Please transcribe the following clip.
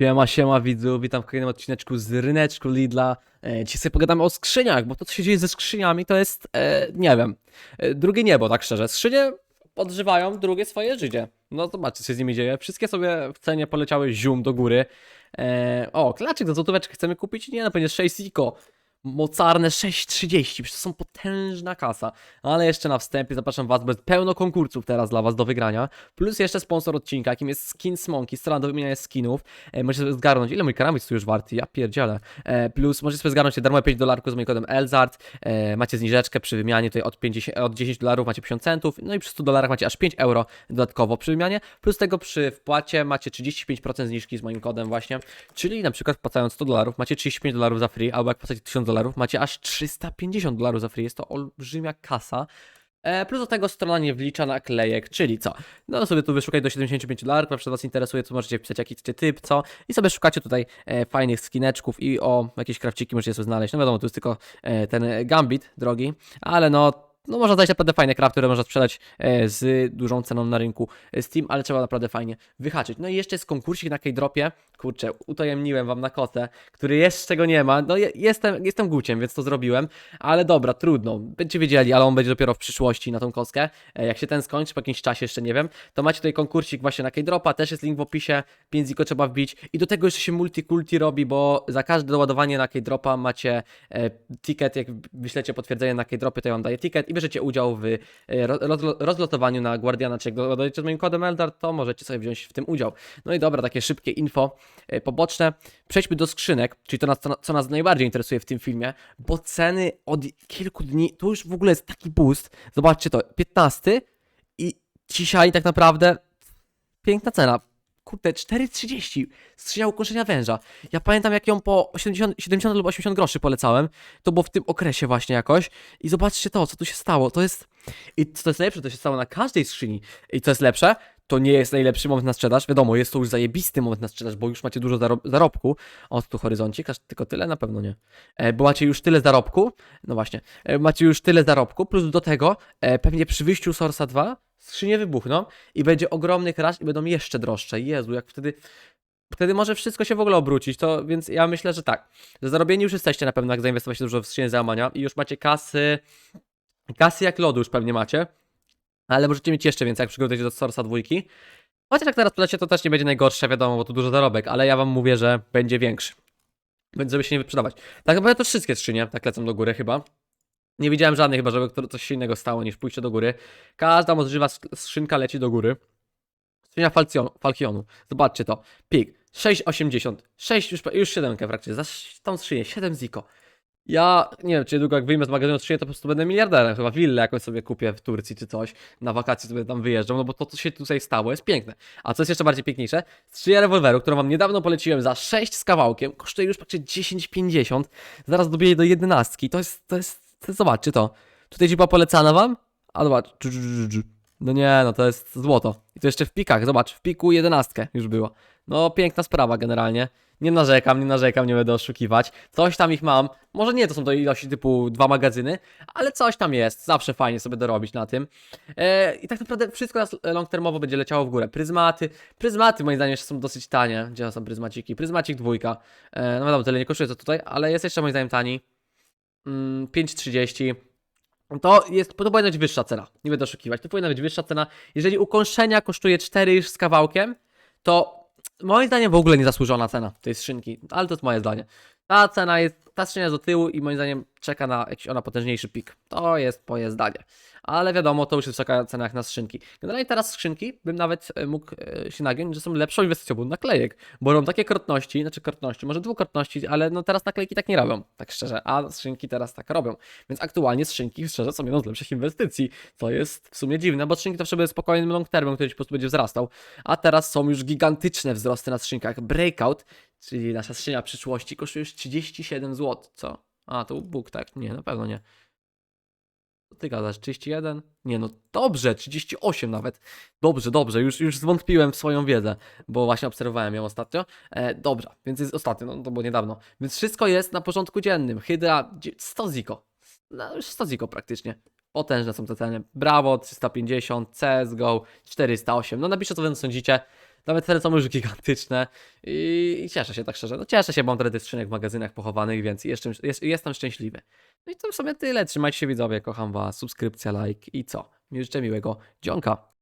Siema, siema widzu, witam w kolejnym odcineczku z Ryneczku Lidla. E, dzisiaj sobie pogadamy o skrzyniach, bo to co się dzieje ze skrzyniami to jest, e, nie wiem, e, drugie niebo, tak szczerze. Skrzynie odżywają drugie swoje życie. No zobaczcie, co się z nimi dzieje. Wszystkie sobie w cenie poleciały zium do góry. E, o, klaczyk za złotóweczkę chcemy kupić? Nie, no pewnie 6 iko. Mocarne 6,30, przecież to są potężna kasa. Ale jeszcze na wstępie zapraszam Was, jest pełno konkursów teraz dla Was do wygrania. Plus jeszcze sponsor odcinka, jakim jest Skin Monkey, strona do wymieniania skinów. E, możecie sobie zgarnąć, ile mój karambit tu już warty, ja pierdzielę. E, plus możecie sobie zgarnąć darmowe 5 dolarków z moim kodem Elzart. E, macie zniżeczkę przy wymianie tutaj od, 50, od 10 dolarów macie 50 centów. No i przy 100 dolarach macie aż 5 euro dodatkowo przy wymianie. Plus tego przy wpłacie macie 35% zniżki z moim kodem właśnie. Czyli na przykład wpłacając 100 dolarów macie 35 dolarów za free, albo jak wpłacacie 1000 dolarów macie aż 350 dolarów za free. Jest to olbrzymia kasa. E, plus do tego strona nie wlicza naklejek, czyli co? No sobie tu wyszukaj do 75 dolarów, na przykład Was interesuje, co możecie wpisać, jaki chcecie typ, co? I sobie szukacie tutaj e, fajnych skineczków i o jakieś krawciki możecie sobie znaleźć. No wiadomo, tu jest tylko e, ten gambit drogi, ale no no można znaleźć naprawdę fajne crafty, które można sprzedać e, z dużą ceną na rynku Steam, ale trzeba naprawdę fajnie wyhaczyć. No i jeszcze jest konkursik na K-Dropie, kurczę, utajemniłem wam na kotę, który jeszcze go nie ma, no je, jestem, jestem guciem, więc to zrobiłem, ale dobra, trudno, będziecie wiedzieli, ale on będzie dopiero w przyszłości na tą kostkę, e, jak się ten skończy, po jakimś czasie jeszcze nie wiem, to macie tutaj konkursik właśnie na K-Dropa, też jest link w opisie, 5 ziko trzeba wbić. I do tego jeszcze się multikulti robi, bo za każde doładowanie na K-Dropa macie e, ticket, jak wyślecie potwierdzenie na K-Dropie, to ja wam daję ticket i bierzecie udział w e, ro, roz, rozlotowaniu na Guardiana, czy jak dodajecie z moim kodem Eldar, to możecie sobie wziąć w tym udział. No i dobra, takie szybkie info poboczne. Przejdźmy do skrzynek, czyli to, co, nas najbardziej interesuje w tym filmie, bo ceny od kilku dni, to już w ogóle jest taki boost. Zobaczcie to, 15 i dzisiaj tak naprawdę piękna cena. Kurde, 4,30 skrzynia ukończenia węża. Ja pamiętam jak ją po 80, 70 lub 80 groszy polecałem. To było w tym okresie właśnie jakoś. I zobaczcie to, co tu się stało. To jest... I co jest najlepsze, to się stało na każdej skrzyni. I co jest lepsze, to nie jest najlepszy moment na sprzedaż. Wiadomo, jest to już zajebisty moment na sprzedaż, bo już macie dużo zaro zarobku. O, tu horyzoncik, aż tylko tyle? Na pewno nie. E, bo macie już tyle zarobku. No właśnie. E, macie już tyle zarobku, plus do tego e, pewnie przy wyjściu Source'a 2 skrzynie wybuchną i będzie ogromny crash i będą jeszcze droższe. Jezu, jak wtedy... Wtedy może wszystko się w ogóle obrócić, to więc ja myślę, że tak. Że zarobieni już jesteście na pewno, jak zainwestować dużo w skrzynię załamania i już macie kasy... Kasy jak lodu już pewnie macie. Ale możecie mieć jeszcze więcej, jak przygotujecie do Source'a dwójki. Chociaż jak teraz podacie, to też nie będzie najgorsze, wiadomo, bo tu dużo zarobek, ale ja wam mówię, że będzie większy. Więc żeby się nie wyprzedawać. Tak naprawdę to wszystkie skrzynie tak lecą do góry chyba. Nie widziałem żadnej chyba, żeby coś innego stało niż pójście do góry. Każda możliwa sk- skrzynka leci do góry. Skrzynia Falchionu. Zobaczcie to. Pik. 6,80. 6 już, już 7 w trakcie. Za tą skrzynię. 7 ziko. Ja nie wiem, czy niedługo jak wyjmę z magazynu skrzynię, to po prostu będę miliarderem. Chyba willę jakąś sobie kupię w Turcji czy coś. Na wakacje sobie tam wyjeżdżam, no bo to, co się tutaj stało, jest piękne. A co jest jeszcze bardziej piękniejsze? Skrzynia rewolweru, którą wam niedawno poleciłem za 6 z kawałkiem, kosztuje już praktycznie 10,50. Zaraz dobiję do 11. To jest, to jest, to zobaczcie to. Tutaj ci była polecana wam? A zobacz. No nie, no to jest złoto. I to jeszcze w pikach, zobacz, w piku 11 już było. No piękna sprawa generalnie. Nie narzekam, nie narzekam, nie będę oszukiwać. Coś tam ich mam. Może nie to są to ilości typu dwa magazyny, ale coś tam jest. Zawsze fajnie sobie dorobić na tym. E, I tak naprawdę wszystko nas long termowo będzie leciało w górę. Pryzmaty. Pryzmaty moim zdaniem jeszcze są dosyć tanie. Gdzie są pryzmaciki? Pryzmacik dwójka. E, no wiadomo, tyle nie kosztuje co tutaj, ale jest jeszcze moim zdaniem tani. Mm, 5,30. To jest, to powinna być wyższa cena. Nie będę oszukiwać. To powinna być wyższa cena. Jeżeli ukończenia kosztuje 4 już z kawałkiem, to moim zdaniem w ogóle niezasłużona cena tej skrzynki. Ale to jest moje zdanie. Ta cena jest, ta skrzynia jest do tyłu i moim zdaniem czeka na jakiś ona potężniejszy pik. To jest moje zdanie. Ale wiadomo, to już jest wysoka cena jak na skrzynki. Generalnie teraz skrzynki bym nawet e, mógł e, się nagiąć, że są lepszą inwestycją od naklejek, bo robią takie krotności, znaczy krotności, może dwukrotności, ale no teraz naklejki tak nie robią, tak szczerze, a skrzynki teraz tak robią. Więc aktualnie skrzynki szczerze są jedną z lepszych inwestycji, co jest w sumie dziwne, bo skrzynki zawsze były spokojnym long termem, który po prostu będzie wzrastał, a teraz są już gigantyczne wzrosty na skrzynkach. Breakout, czyli nasza skrzynia przyszłości, kosztuje już 37 zł, co? A, to Bóg, tak? Nie, na pewno nie. Co ty gadasz? 31? Nie no, dobrze, 38 nawet. Dobrze, dobrze, już, już zwątpiłem w swoją wiedzę, bo właśnie obserwowałem ją ostatnio. E, dobra, więc jest ostatnio, no to było niedawno. Więc wszystko jest na porządku dziennym. Hydra, dzie- 100 ziko. No już 100 ziko praktycznie. Potężne są te ceny. Brawo, 350, CSGO, 408. No napiszcie co wy sądzicie. Nawet te są już gigantyczne i, i cieszę się tak szczerze. No cieszę się, bo mam tyle skrzynek w magazynach pochowanych, więc jeszcze, jest, jestem szczęśliwy. No i to w sumie tyle. Trzymajcie się widzowie, kocham was, subskrypcja, like i co? Mi życzę miłego dzionka.